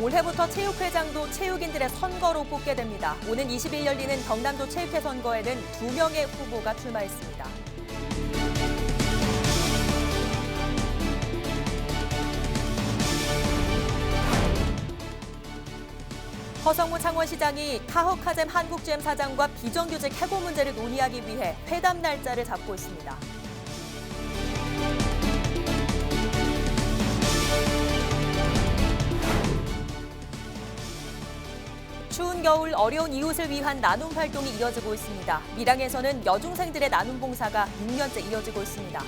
올해부터 체육회장도 체육인들의 선거로 뽑게 됩니다. 오는 20일 열리는 경남도 체육회 선거에는 두 명의 후보가 출마했습니다. 허성무 창원시장이 카허카잼 한국GM 사장과 비정규직 해고 문제를 논의하기 위해 회담 날짜를 잡고 있습니다. 추운 겨울 어려운 이웃을 위한 나눔 활동이 이어지고 있습니다. 밀양에서는 여중생들의 나눔 봉사가 6년째 이어지고 있습니다.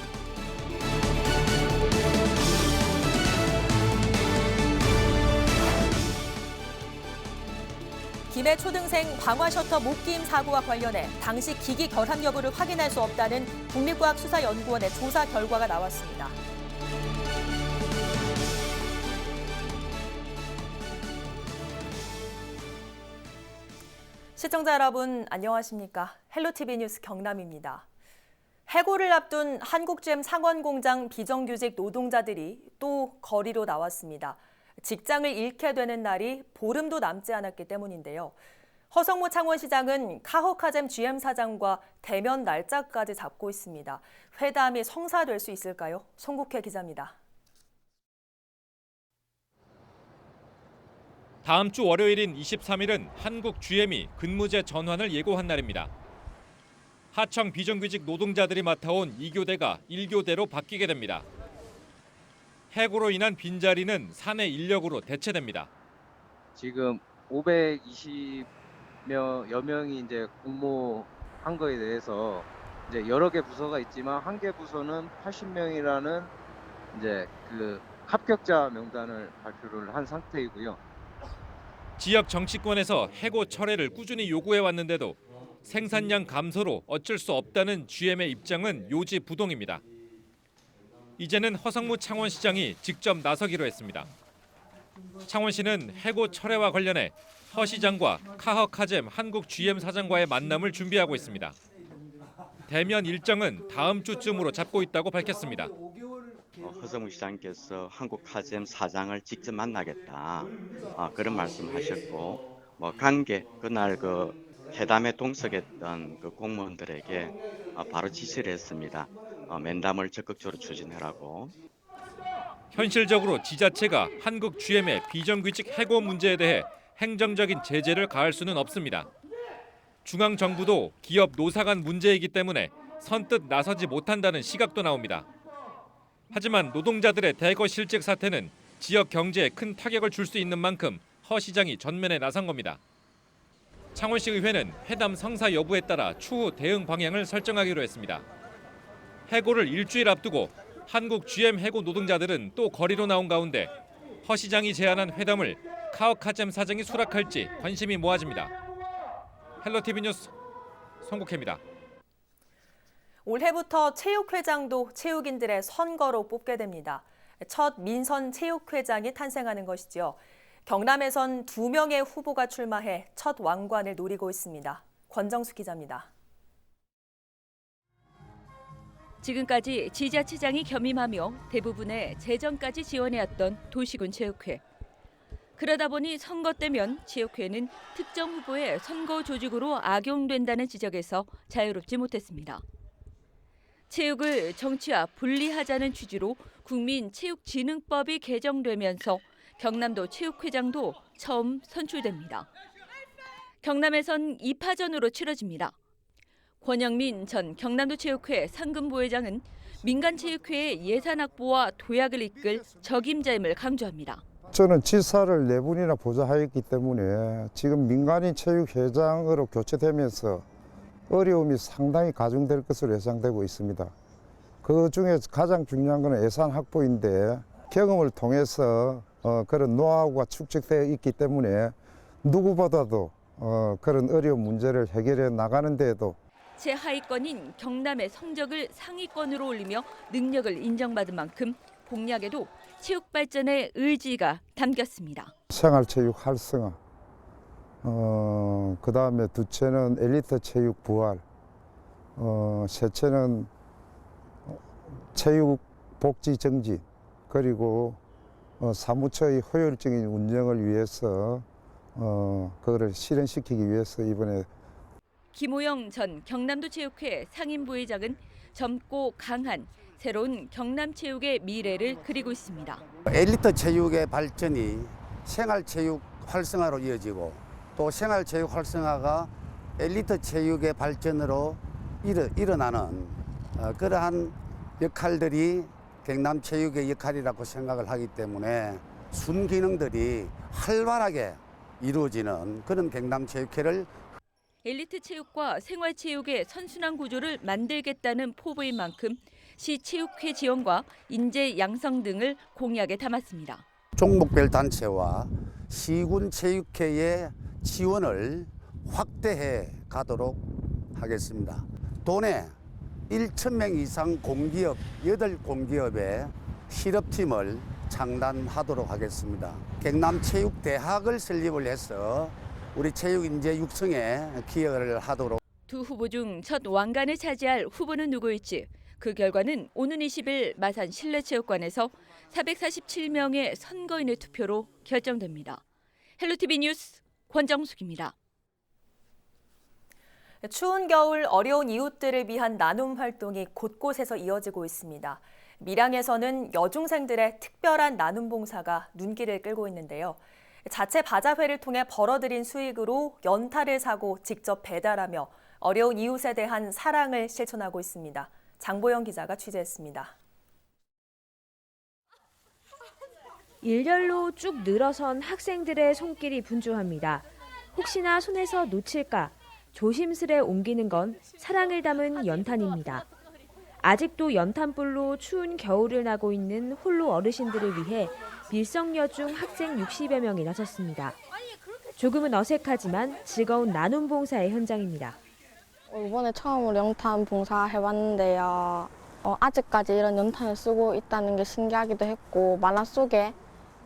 김해 초등생 방화 셔터 목기임 사고와 관련해 당시 기기 결함 여부를 확인할 수 없다는 국립과학수사연구원의 조사 결과가 나왔습니다. 시청자 여러분 안녕하십니까? 헬로티비 뉴스 경남입니다. 해고를 앞둔 한국잼 상원공장 비정규직 노동자들이 또 거리로 나왔습니다. 직장을 잃게 되는 날이 보름도 남지 않았기 때문인데요. 허성모 창원시장은 카호카잼 GM 사장과 대면 날짜까지 잡고 있습니다. 회담이 성사될 수 있을까요? 송국회 기자입니다. 다음 주 월요일인 23일은 한국 GM이 근무제 전환을 예고한 날입니다. 하청 비정규직 노동자들이 맡아온 2교대가 1교대로 바뀌게 됩니다. 해고로 인한 빈자리는 사내 인력으로 대체됩니다. 지금 520여 명이 이제 공모한 거에 대해서 이제 여러 개 부서가 있지만 한 개 부서는 80명이라는 이제 그 합격자 명단을 발표를 한 상태이고요. 지역 정치권에서 해고 철회를 꾸준히 요구해 왔는데도 생산량 감소로 어쩔 수 없다는 GM의 입장은 요지부동입니다. 이제는 허성무 창원시장이 직접 나서기로 했습니다. 창원시는 해고 철회와 관련해 허 시장과 카허카잼 한국 GM 사장과의 만남을 준비하고 있습니다. 대면 일정은 다음 주쯤으로 잡고 있다고 밝혔습니다. 어, 허성무 시장께서 한국 카잼 사장을 직접 만나겠다 어, 그런 말씀하셨고 뭐 관계 그날 그 회담에 동석했던 그 공무원들에게 어, 바로 지시를 했습니다. 어, 면담을 적극적으로 추진하라고 현실적으로 지자체가 한국 GM의 비정규직 해고 문제에 대해 행정적인 제재를 가할 수는 없습니다. 중앙 정부도 기업 노사 간 문제이기 때문에 선뜻 나서지 못한다는 시각도 나옵니다. 하지만 노동자들의 대거 실직 사태는 지역 경제에 큰 타격을 줄 수 있는 만큼 허 시장이 전면에 나선 겁니다. 창원시 의회는 회담 성사 여부에 따라 추후 대응 방향을 설정하기로 했습니다. 해고를 일주일 앞두고 한국 GM 해고 노동자들은 또 거리로 나온 가운데 허 시장이 제안한 회담을 카오카잼 사장이 수락할지 관심이 모아집니다. 헬로티비 뉴스 송국혜입니다. 올해부터 체육회장도 체육인들의 선거로 뽑게 됩니다. 첫 민선 체육회장이 탄생하는 것이죠. 경남에선 두 명의 후보가 출마해 첫 왕관을 노리고 있습니다. 권정수 기자입니다. 지금까지 지자체장이 겸임하며 대부분의 재정까지 지원해왔던 도시군 체육회. 그러다 보니 선거 때면 체육회는 특정 후보의 선거 조직으로 악용된다는 지적에서 자유롭지 못했습니다. 체육을 정치와 분리하자는 취지로 국민체육진흥법이 개정되면서 경남도 체육회장도 처음 선출됩니다. 경남에선 2파전으로 치러집니다. 권영민 전 경남도 체육회 상금 부회장은 민간 체육회의 예산 확보와 도약을 이끌 적임자임을 강조합니다. 저는 지사를 네 분이나 보좌하였기 때문에 지금 민간인 체육회장으로 교체되면서 어려움이 상당히 가중될 것으로 예상되고 있습니다. 그 중에 가장 중요한 것은 예산 확보인데 경험을 통해서 어, 그런 노하우가 축적되어 있기 때문에 누구보다도 어, 그런 어려운 문제를 해결해 나가는 데에도 최하위권인 경남의 성적을 상위권으로 올리며 능력을 인정받은 만큼 공약에도 체육 발전의 의지가 담겼습니다. 생활체육 활성화, 어, 그 다음에 두채는 엘리트 체육 부활, 어, 셋째는 체육 복지 정진, 그리고 어, 사무처의 효율적인 운영을 위해서 어, 그거를 실현시키기 위해서 이번에 김호영 전 경남도 체육회 상임 부회장은 젊고 강한 새로운 경남 체육의 미래를 그리고 있습니다. 엘리트 체육의 발전이 생활 체육 활성화로 이어지고 또 생활 체육 활성화가 엘리트 체육의 발전으로 일어, 일어나는 어, 그러한 역할들이 경남 체육의 역할이라고 생각을 하기 때문에 순기능들이 활발하게 이루어지는 그런 경남 체육회를 엘리트 체육과 생활 체육의 선순환 구조를 만들겠다는 포부인 만큼 시 체육회 지원과 인재 양성 등을 공약에 담았습니다. 종목별 단체와 시군 체육회의 지원을 확대해 가도록 하겠습니다. 도내 1,000명 이상 공기업 8공기업의 실업팀을 창단하도록 하겠습니다. 경남체육대학을 설립을 해서 우리 체육인재 육성에 기여를 하도록 두 후보 중 첫 왕관을 차지할 후보는 누구일지 그 결과는 오는 20일 마산 실내체육관에서 447명의 선거인의 투표로 결정됩니다. 헬로티비 뉴스 권정숙입니다. 추운 겨울 어려운 이웃들을 위한 나눔 활동이 곳곳에서 이어지고 있습니다. 밀양에서는 여중생들의 특별한 나눔 봉사가 눈길을 끌고 있는데요. 자체 바자회를 통해 벌어들인 수익으로 연탄을 사고 직접 배달하며 어려운 이웃에 대한 사랑을 실천하고 있습니다. 장보영 기자가 취재했습니다. 일렬로 쭉 늘어선 학생들의 손길이 분주합니다. 혹시나 손에서 놓칠까 조심스레 옮기는 건 사랑을 담은 연탄입니다. 아직도 연탄불로 추운 겨울을 나고 있는 홀로 어르신들을 위해 밀성여 중 학생 60여 명이 나섰습니다. 조금은 어색하지만 즐거운 나눔 봉사의 현장입니다. 어, 이번에 처음으로 연탄 봉사 해봤는데요. 어, 아직까지 이런 연탄을 쓰고 있다는 게 신기하기도 했고 만화 속에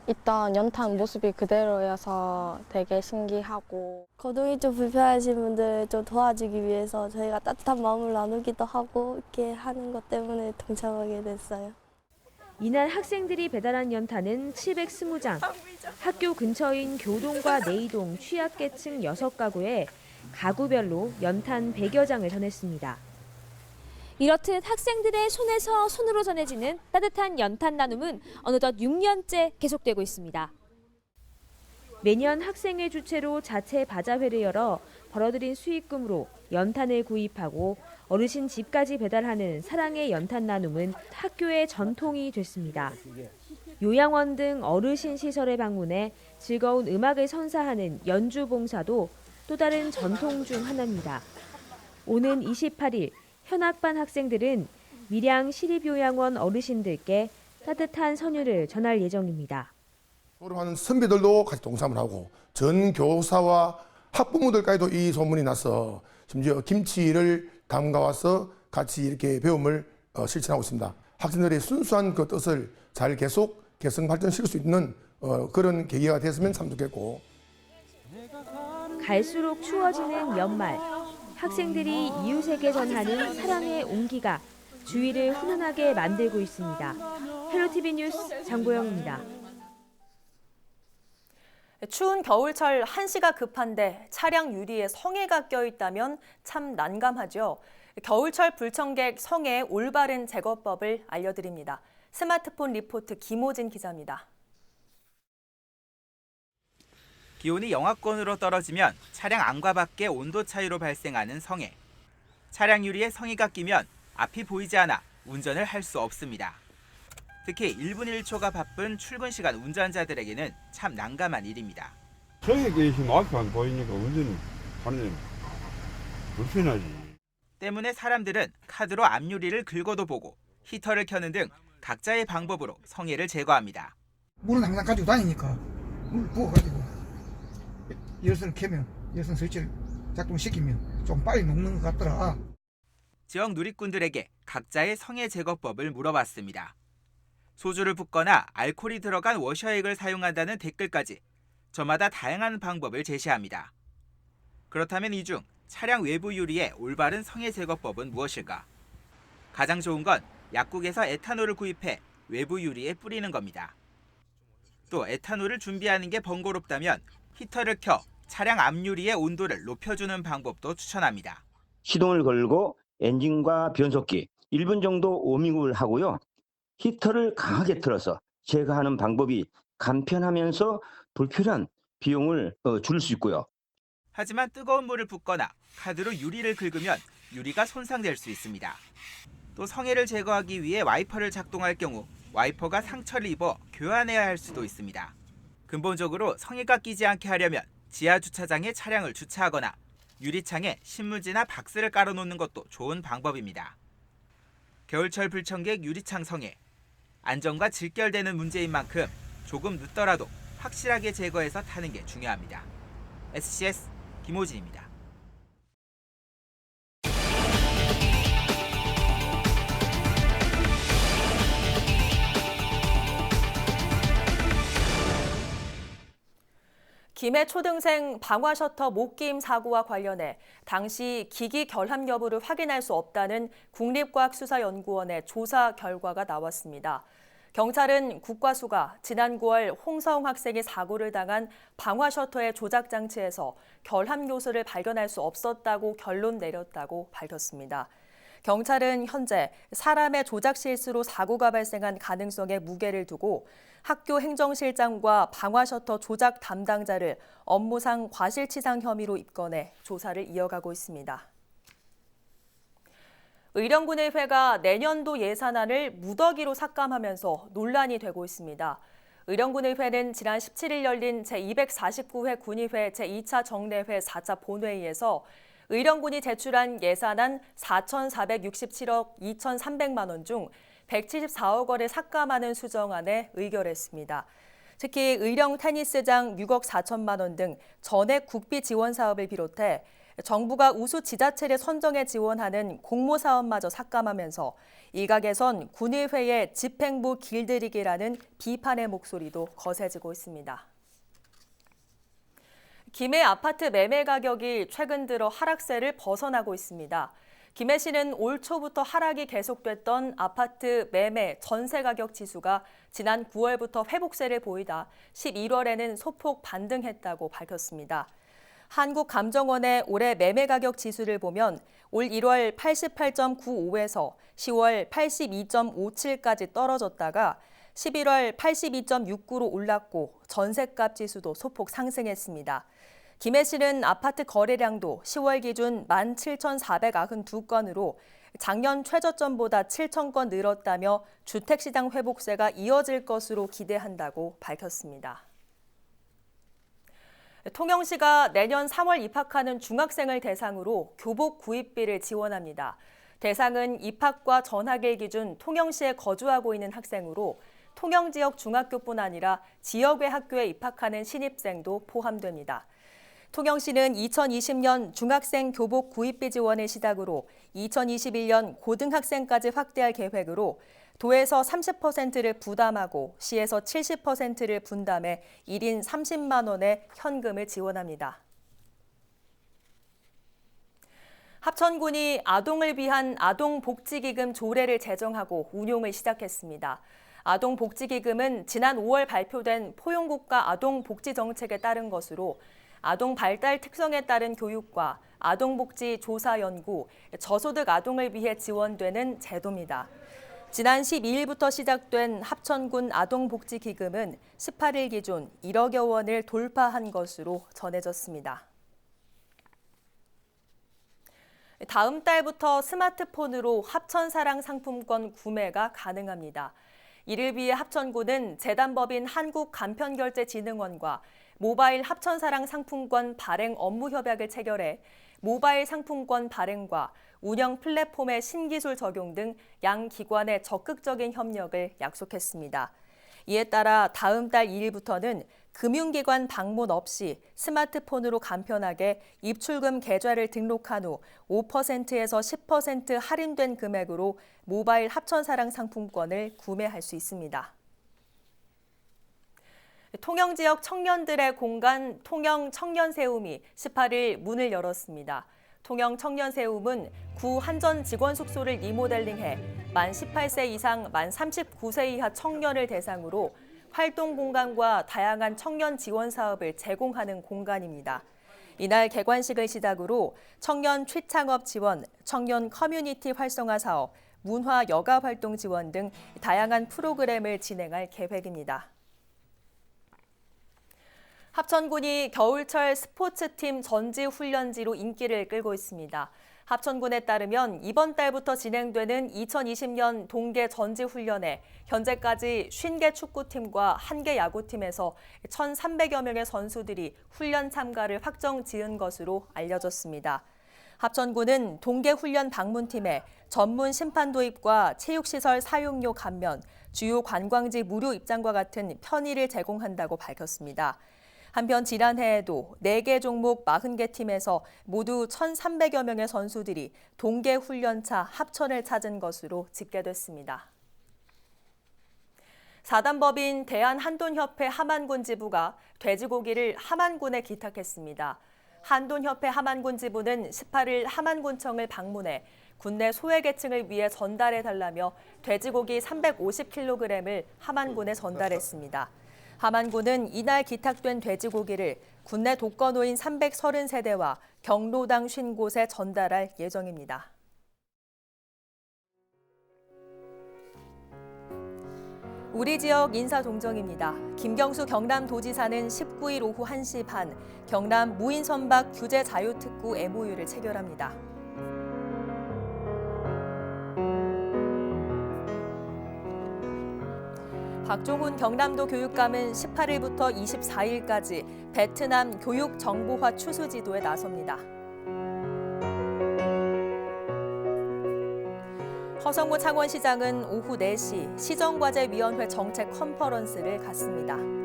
있던 연탄 모습이 그대로여서 되게 신기하고 거동이 좀 불편하신 분들 좀 도와주기 위해서 저희가 따뜻한 마음을 나누기도 하고 이렇게 하는 것 때문에 동참하게 됐어요. 이날 학생들이 배달한 연탄은 720장. 학교 근처인 교동과 내이동 취약계층 6가구에 가구별로 연탄 100여 장을 전했습니다. 이렇듯 학생들의 손에서 손으로 전해지는 따뜻한 연탄 나눔은 어느덧 6년째 계속되고 있습니다. 매년 학생회 주최로 자체 바자회를 열어 벌어들인 수익금으로 연탄을 구입하고 어르신 집까지 배달하는 사랑의 연탄 나눔은 학교의 전통이 됐습니다. 요양원 등 어르신 시설에 방문해 즐거운 음악을 선사하는 연주 봉사도 또 다른 전통 중 하나입니다. 오는 28일 현악반 학생들은 밀양 시립요양원 어르신들께 따뜻한 선율을 전할 예정입니다. 졸업하는 선배들도 같이 동참을 하고 전 교사와 학부모들까지도 이 소문이 나서 심지어 김치를 담가와서 같이 이렇게 배움을 어, 실천하고 있습니다. 학생들의 순수한 그 뜻을 잘 계속 개성 발전시킬 수 있는 어, 그런 계기가 됐으면 참 좋겠고 갈수록 추워지는 연말. 학생들이 이웃에게 전하는 사랑의 온기가 주위를 훈훈하게 만들고 있습니다. 헬로티비 뉴스 장보영입니다. 추운 겨울철 한시가 급한데 차량 유리에 성에가 껴있다면 참 난감하죠. 겨울철 불청객 성의 올바른 제거법을 알려드립니다. 스마트폰 리포트 김호진 기자입니다. 기온이 영하권으로 떨어지면 차량 안과 밖의 온도 차이로 발생하는 성해. 차량 유리에 성의가 끼면 앞이 보이지 않아 운전을 할 수 없습니다. 특히 1분 1초가 바쁜 출근 시간 운전자들에게는 참 난감한 일입니다. 성에 계시면 앞이 안 보이니까 운전 하는 불편하지. 때문에 사람들은 카드로 앞유리를 긁어도 보고 히터를 켜는 등 각자의 방법으로 성해를 제거합니다. 물은 항상 가지고 다니니까 물 부어가지고 열선을 켜면 열선 스위치를 작동시키면 좀 빨리 녹는 것 같더라. 지역 누리꾼들에게 각자의 성해 제거법을 물어봤습니다. 소주를 붓거나 알코올이 들어간 워셔액을 사용한다는 댓글까지 저마다 다양한 방법을 제시합니다. 그렇다면 이 중 차량 외부 유리의 올바른 성해 제거법은 무엇일까? 가장 좋은 건 약국에서 에탄올을 구입해 외부 유리에 뿌리는 겁니다. 또 에탄올을 준비하는 게 번거롭다면 히터를 켜 차량 앞유리의 온도를 높여주는 방법도 추천합니다. 시동을 걸고 엔진과 변속기 1분 정도 오밍을 하고요. 히터를 강하게 틀어서 제거하는 방법이 간편하면서 불필요한 비용을 어, 줄일 수 있고요. 하지만 뜨거운 물을 붓거나 카드로 유리를 긁으면 유리가 손상될 수 있습니다. 또 성해를 제거하기 위해 와이퍼를 작동할 경우 와이퍼가 상처를 입어 교환해야 할 수도 있습니다. 근본적으로 성해가 끼지 않게 하려면 지하 주차장에 차량을 주차하거나 유리창에 신문지나 박스를 깔아놓는 것도 좋은 방법입니다. 겨울철 불청객 유리창 성해 안전과 직결되는 문제인 만큼 조금 늦더라도 확실하게 제거해서 타는 게 중요합니다. SCS 김호진입니다. 김해 초등생 방화 셔터 목기임 사고와 관련해 당시 기기 결함 여부를 확인할 수 없다는 국립과학수사연구원의 조사 결과가 나왔습니다. 경찰은 국과수가 지난 9월 홍서웅 학생이 사고를 당한 방화 셔터의 조작 장치에서 결함 요소를 발견할 수 없었다고 결론 내렸다고 밝혔습니다. 경찰은 현재 사람의 조작 실수로 사고가 발생한 가능성에 무게를 두고 학교 행정실장과 방화 셔터 조작 담당자를 업무상 과실치상 혐의로 입건해 조사를 이어가고 있습니다. 의령군의회가 내년도 예산안을 무더기로 삭감하면서 논란이 되고 있습니다. 의령군의회는 지난 17일 열린 제249회 군의회 제2차 정례회 4차 본회의에서 의령군이 제출한 예산안 4,467억 2,300만 원 중 174억 원을 삭감하는 수정안에 의결했습니다. 특히 의령 테니스장 6억 4천만 원 등 전액 국비 지원 사업을 비롯해 정부가 우수 지자체를 선정해 지원하는 공모 사업마저 삭감하면서 일각에선 군의회의 집행부 길들이기라는 비판의 목소리도 거세지고 있습니다. 김해 아파트 매매 가격이 최근 들어 하락세를 벗어나고 있습니다. 김해시는 올 초부터 하락이 계속됐던 아파트 매매 전세 가격 지수가 지난 9월부터 회복세를 보이다 11월에는 소폭 반등했다고 밝혔습니다. 한국감정원의 올해 매매 가격 지수를 보면 올 1월 88.95에서 10월 82.57까지 떨어졌다가 11월 82.69로 올랐고 전세값 지수도 소폭 상승했습니다. 김해시는 아파트 거래량도 10월 기준 17,492건으로 작년 최저점보다 7,000건 늘었다며 주택시장 회복세가 이어질 것으로 기대한다고 밝혔습니다. 통영시가 내년 3월 입학하는 중학생을 대상으로 교복 구입비를 지원합니다. 대상은 입학과 전학일 기준 통영시에 거주하고 있는 학생으로 통영 지역 중학교뿐 아니라 지역외 학교에 입학하는 신입생도 포함됩니다. 통영시는 2020년 중학생 교복 구입비 지원을 시작으로 2021년 고등학생까지 확대할 계획으로 도에서 30%를 부담하고 시에서 70%를 분담해 1인 30만 원의 현금을 지원합니다. 합천군이 아동을 위한 아동복지기금 조례를 제정하고 운용을 시작했습니다. 아동복지기금은 지난 5월 발표된 포용국가 아동복지정책에 따른 것으로 아동 발달 특성에 따른 교육과 아동복지 조사 연구, 저소득 아동을 위해 지원되는 제도입니다. 지난 12일부터 시작된 합천군 아동복지기금은 18일 기준 1억여 원을 돌파한 것으로 전해졌습니다. 다음 달부터 스마트폰으로 합천사랑 상품권 구매가 가능합니다. 이를 위해 합천군은 재단법인 한국간편결제진흥원과 모바일 합천사랑 상품권 발행 업무 협약을 체결해 모바일 상품권 발행과 운영 플랫폼의 신기술 적용 등 양 기관의 적극적인 협력을 약속했습니다. 이에 따라 다음 달 2일부터는 금융기관 방문 없이 스마트폰으로 간편하게 입출금 계좌를 등록한 후 5%에서 10% 할인된 금액으로 모바일 합천사랑 상품권을 구매할 수 있습니다. 통영 지역 청년들의 공간 통영 청년 세움이 18일 문을 열었습니다. 통영 청년 세움은 구 한전 직원 숙소를 리모델링해 만 18세 이상 만 39세 이하 청년을 대상으로 활동 공간과 다양한 청년 지원 사업을 제공하는 공간입니다. 이날 개관식을 시작으로 청년 취창업 지원, 청년 커뮤니티 활성화 사업, 문화 여가 활동 지원 등 다양한 프로그램을 진행할 계획입니다. 합천군이 겨울철 스포츠팀 전지 훈련지로 인기를 끌고 있습니다. 합천군에 따르면 이번 달부터 진행되는 2020년 동계 전지 훈련에 현재까지 50개 축구팀과 1개 야구팀에서 1,300여 명의 선수들이 훈련 참가를 확정 지은 것으로 알려졌습니다. 합천군은 동계 훈련 방문팀에 전문 심판 도입과 체육시설 사용료 감면, 주요 관광지 무료 입장과 같은 편의를 제공한다고 밝혔습니다. 한편 지난해에도 4개 종목 40개 팀에서 모두 1,300여 명의 선수들이 동계 훈련차 합천을 찾은 것으로 집계됐습니다. 사단법인 대한한돈협회 하만군 지부가 돼지고기를 하만군에 기탁했습니다. 한돈협회 하만군 지부는 18일 하만군청을 방문해 군내 소외계층을 위해 전달해달라며 돼지고기 350kg을 하만군에 전달했습니다. 하만군은 이날 기탁된 돼지고기를 군내 독거노인 330세대와 경로당 50곳에 전달할 예정입니다. 우리 지역 인사동정입니다. 김경수 경남도지사는 19일 오후 1시 반 경남 무인선박 규제 자유특구 MOU를 체결합니다. 박종훈 경남도 교육감은 18일부터 24일까지 베트남 교육 정보화 추수 지도에 나섭니다. 허성무 창원시장은 오후 4시 시정과제위원회 정책 컨퍼런스를 갖습니다.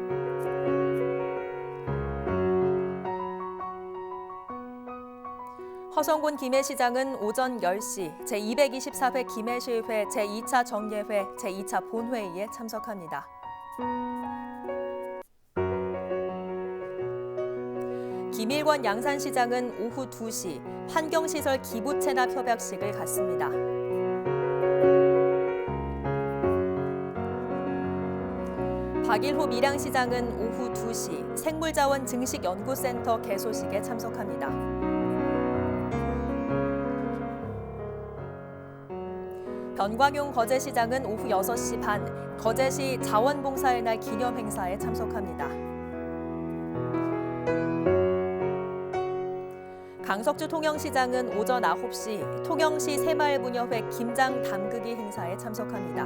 허성군 김해시장은 오전 10시 제224회 김해시의회 제2차 정례회 제2차 본회의에 참석합니다. 김일권 양산시장은 오후 2시 환경시설 기부 체납 협약식을 갖습니다. 박일호 밀양시장은 오후 2시 생물자원 증식연구센터 개소식에 참석합니다. 변광용 거제시장은 오후 6시 반 거제시 자원봉사의 날 기념 행사에 참석합니다. 강석주 통영시장은 오전 9시 통영시 새마을부녀회 김장 담그기 행사에 참석합니다.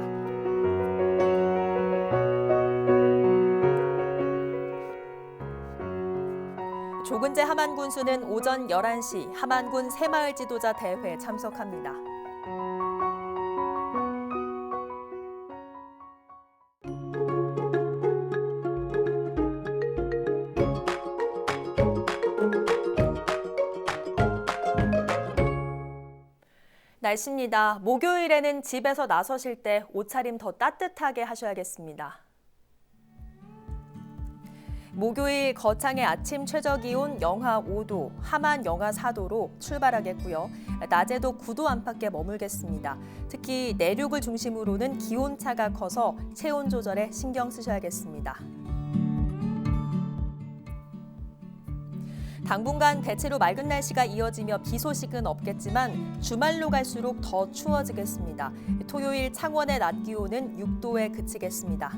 조근재 하만군수는 오전 11시 하만군 새마을 지도자 대회에 참석합니다. 날씨입니다. 목요일에는 집에서 나서실 때 옷차림 더 따뜻하게 하셔야겠습니다. 목요일 거창의 아침 최저 기온 영하 5도, 하만 영하 4도로 출발하겠고요. 낮에도 9도 안팎에 머물겠습니다. 특히 내륙을 중심으로는 기온차가 커서 체온 조절에 신경 쓰셔야겠습니다. 당분간 대체로 맑은 날씨가 이어지며 비 소식은 없겠지만 주말로 갈수록 더 추워지겠습니다. 토요일 창원의 낮 기온은 6도에 그치겠습니다.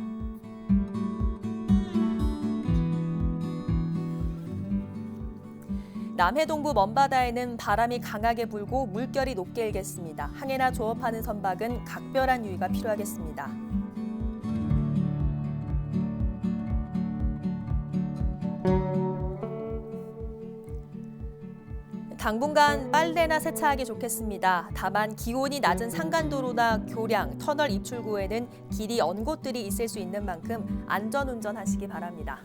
남해 동부 먼바다에는 바람이 강하게 불고 물결이 높게 일겠습니다. 항해나 조업하는 선박은 각별한 유의가 필요하겠습니다. 당분간 빨래나 세차하기 좋겠습니다. 다만 기온이 낮은 산간도로나 교량, 터널 입출구에는 길이 언 곳들이 있을 수 있는 만큼 안전운전 하시기 바랍니다.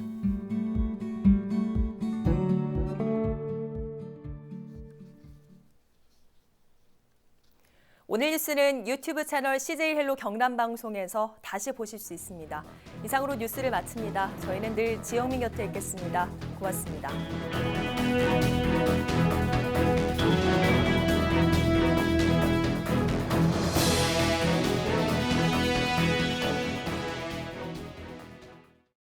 오늘 뉴스는 유튜브 채널 CJ 헬로 경남 방송에서 다시 보실 수 있습니다. 이상으로 뉴스를 마칩니다. 저희는 늘 지영민 곁에 있겠습니다. 고맙습니다.